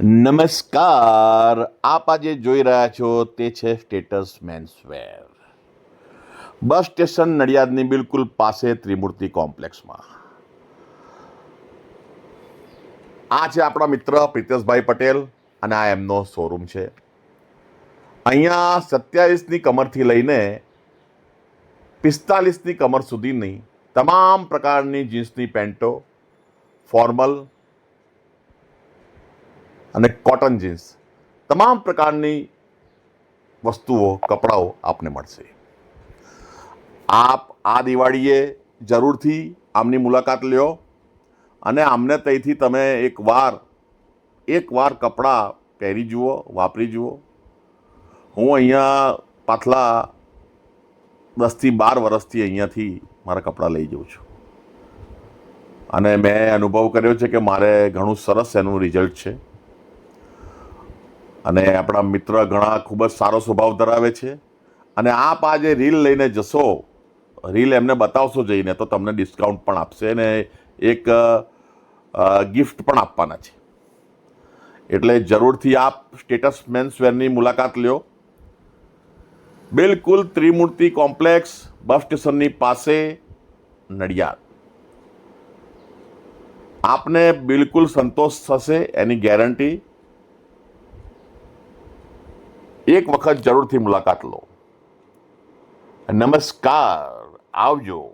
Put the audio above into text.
નમસ્કાર. આપ આજે જોઈ રહ્યા છો તે છે સ્ટેટસ મેન્સવેર બસ સ્ટેશન નડિયાદની બિલકુલ પાસે ત્રિમૂર્તિ કોમ્પ્લેક્સમાં. આ છે આપણા મિત્ર પ્રિતેશભાઈ પટેલ અને આ એમનો શોરૂમ છે. અહીંયા સત્યાવીસની કમરથી લઈને પિસ્તાલીસની કમર સુધીની તમામ પ્રકારની જીન્સની પેન્ટો, ફોર્મલ અને કોટન જીન્સ. તમામ પ્રકારની વસ્તુઓ, કપડાઓ આપને મળશે. આપ આ દિવાળીએ જરૂરથી આમની મુલાકાત લ્યો અને આમને તહીંથી તમે એકવાર એકવાર કપડાં પહેરી જુઓ, વાપરી જુઓ. હું અહીંયા પાછલા દસથી બાર વર્ષથી અહીંયાથી મારા કપડાં લઈ જાઉં છું. અને મેં અનુભવ કર્યો છે કે મારે ઘણું સરસ એનું રિઝલ્ટ છે. અને આપણા મિત્ર ઘણા ખૂબ જ સારો સ્વભાવ ધરાવે છે. અને આપ આ જે રીલ લઈને જશો, રીલ એમને બતાવશો જઈને તો તમને ડિસ્કાઉન્ટ પણ આપશે અને એક ગિફ્ટ પણ આપવાના છે. એટલે જરૂરથી આપ સ્ટેટસ મેન્સવેરની મુલાકાત લ્યો. બિલકુલ ત્રિમૂર્તિ કોમ્પ્લેક્સ બસ સ્ટેશનની પાસે નડિયાદ. આપને બિલકુલ સંતોષ થશે એની ગેરંટી. એક વખત જરૂરથી મુલાકાત લો. નમસ્કાર. આવજો.